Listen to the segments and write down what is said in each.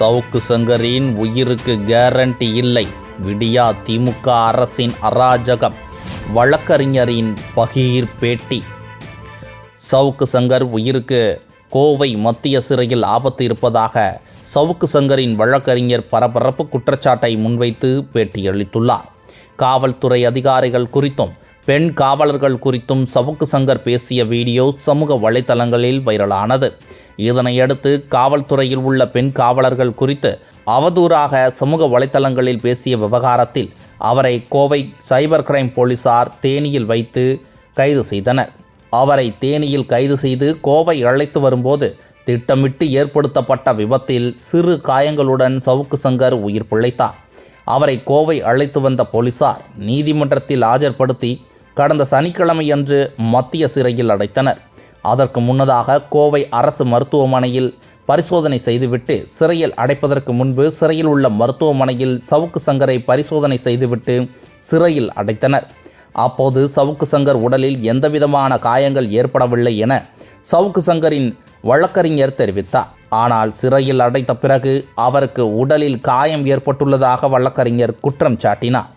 சவுக்கு சங்கரின் உயிருக்கு கேரண்டி இல்லை. விடியா திமுக அரசின் அராஜகம். வழக்கறிஞரின் பகீர் பேட்டி. சவுக்கு சங்கர் உயிருக்கு கோவை மத்திய சிறையில் ஆபத்து இருப்பதாக சவுக்கு சங்கரின் வழக்கறிஞர் பரபரப்பு குற்றச்சாட்டை முன்வைத்து பேட்டியளித்துள்ளார். காவல்துறை அதிகாரிகள் குறித்தும் பெண் காவலர்கள் குறித்தும் சவுக்கு சங்கர் பேசிய வீடியோ சமூக வலைதளங்களில் வைரலானது. இதனையடுத்து காவல்துறையில் உள்ள பெண் காவலர்கள் குறித்து அவதூறாக சமூக வலைதளங்களில் பேசிய விவகாரத்தில் அவரை கோவை சைபர் கிரைம் போலீசார் தேனியில் வைத்து கைது செய்தனர். அவரை தேனியில் கைது செய்து கோவை அழைத்து வரும்போது திட்டமிட்டு ஏற்படுத்தப்பட்ட விபத்தில் சிறு காயங்களுடன் சவுக்கு சங்கர் உயிர் பிழைத்தார். அவரை கோவை அழைத்து வந்த போலீசார் நீதிமன்றத்தில் ஆஜர்படுத்தி கடந்த சனிக்கிழமையன்று மத்திய சிறையில் அடைத்தனர். அதற்கு முன்னதாக கோவை அரசு மருத்துவமனையில் பரிசோதனை செய்துவிட்டு சிறையில் அடைப்பதற்கு முன்பு சிறையில் உள்ள மருத்துவமனையில் சவுக்கு சங்கரை பரிசோதனை செய்துவிட்டு சிறையில் அடைத்தனர். அப்போது சவுக்கு சங்கர் உடலில் எந்தவிதமான காயங்கள் ஏற்படவில்லை என சவுக்கு சங்கரின் வழக்கறிஞர் தெரிவித்தார். ஆனால் சிறையில் அடைத்த பிறகு அவருக்கு உடலில் காயம் ஏற்பட்டுள்ளதாக வழக்கறிஞர் குற்றம் சாட்டினார்.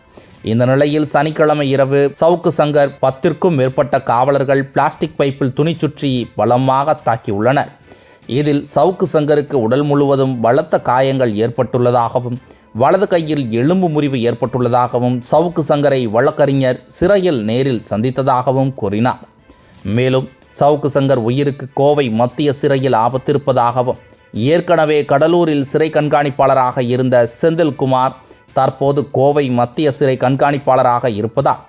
இந்த நிலையில் சனிக்கிழமை இரவு சவுக்கு சங்கர் பத்திற்கும் மேற்பட்ட காவலர்கள் பிளாஸ்டிக் பைப்பில் துணி சுற்றி பலமாக தாக்கியுள்ளனர். இதில் சவுக்கு சங்கருக்கு உடல் முழுவதும் பலத்த காயங்கள் ஏற்பட்டுள்ளதாகவும் வலது கையில் எலும்பு முறிவு ஏற்பட்டுள்ளதாகவும் சவுக்கு சங்கரை வழக்கறிஞர் சிறையில் நேரில் சந்தித்ததாகவும் கூறினார். மேலும் சவுக்கு சங்கர் உயிருக்கு கோவை மத்திய சிறையில் ஆபத்திருப்பதாகவும் ஏற்கனவே கடலூரில் சிறை கண்காணிப்பாளராக இருந்த செந்தில்குமார் தற்போது கோவை மத்திய சிறை கண்காணிப்பாளராக இருப்பதால்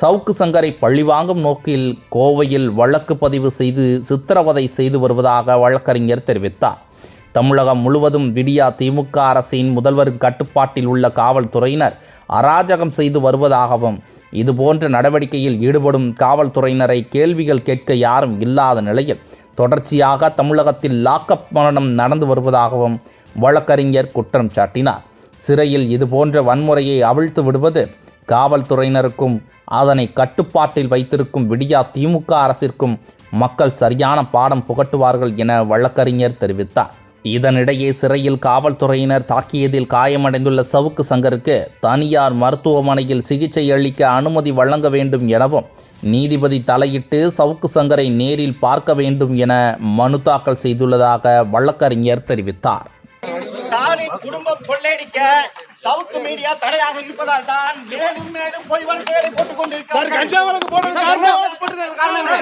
சவுக்கு சங்கரை பழிவாங்கும் நோக்கில் கோவையில் வழக்கு பதிவு செய்து சித்திரவதை செய்து வருவதாக வழக்கறிஞர் தெரிவித்தார். தமிழகம் முழுவதும் விடியா திமுக அரசின் முதல்வரின் கட்டுப்பாட்டில் உள்ள காவல்துறையினர் அராஜகம் செய்து வருவதாகவும் இதுபோன்ற நடவடிக்கையில் ஈடுபடும் காவல்துறையினரை கேள்விகள் கேட்க யாரும் இல்லாத நிலையில் தொடர்ச்சியாக தமிழகத்தில் லாக்கப் மரணம் நடந்து வருவதாகவும் வழக்கறிஞர் குற்றம் சாட்டினார். சிறையில் இதுபோன்ற வன்முறையை அவிழ்த்து விடுவது காவல்துறையினருக்கும் அதனை கட்டுப்பாட்டில் வைத்திருக்கும் விடியா திமுக அரசிற்கும் மக்கள் சரியான பாடம் புகட்டுவார்கள் என வழக்கறிஞர் தெரிவித்தார். இதனிடையே சிறையில் காவல்துறையினர் தாக்கியதில் காயமடைந்துள்ள சவுக்கு சங்கருக்கு தனியார் மருத்துவமனையில் சிகிச்சை அளிக்க அனுமதி வழங்க வேண்டும் எனவும் நீதிபதி தலையிட்டு சவுக்கு சங்கரை நேரில் பார்க்க வேண்டும் என மனு தாக்கல் செய்துள்ளதாக வழக்கறிஞர் தெரிவித்தார். ஸ்டாலின் குடும்பம் கொள்ளையடிக்க சவுக்கு மீடியா தடையாக இருப்பதால் தான் மேலும் மேலும் பொய் வழக்குகளை போட்டுக் சார் கொண்டிருக்கிறார்கள் கஞ்சா வழக்கு போட்டது கஞ்சா காரணம். வழக்கு போட்டது?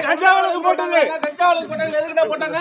கஞ்சா வழக்கு போட்டது. கஞ்சா வழக்கு போட்டாங்க எதுக்குடா போட்டாங்க?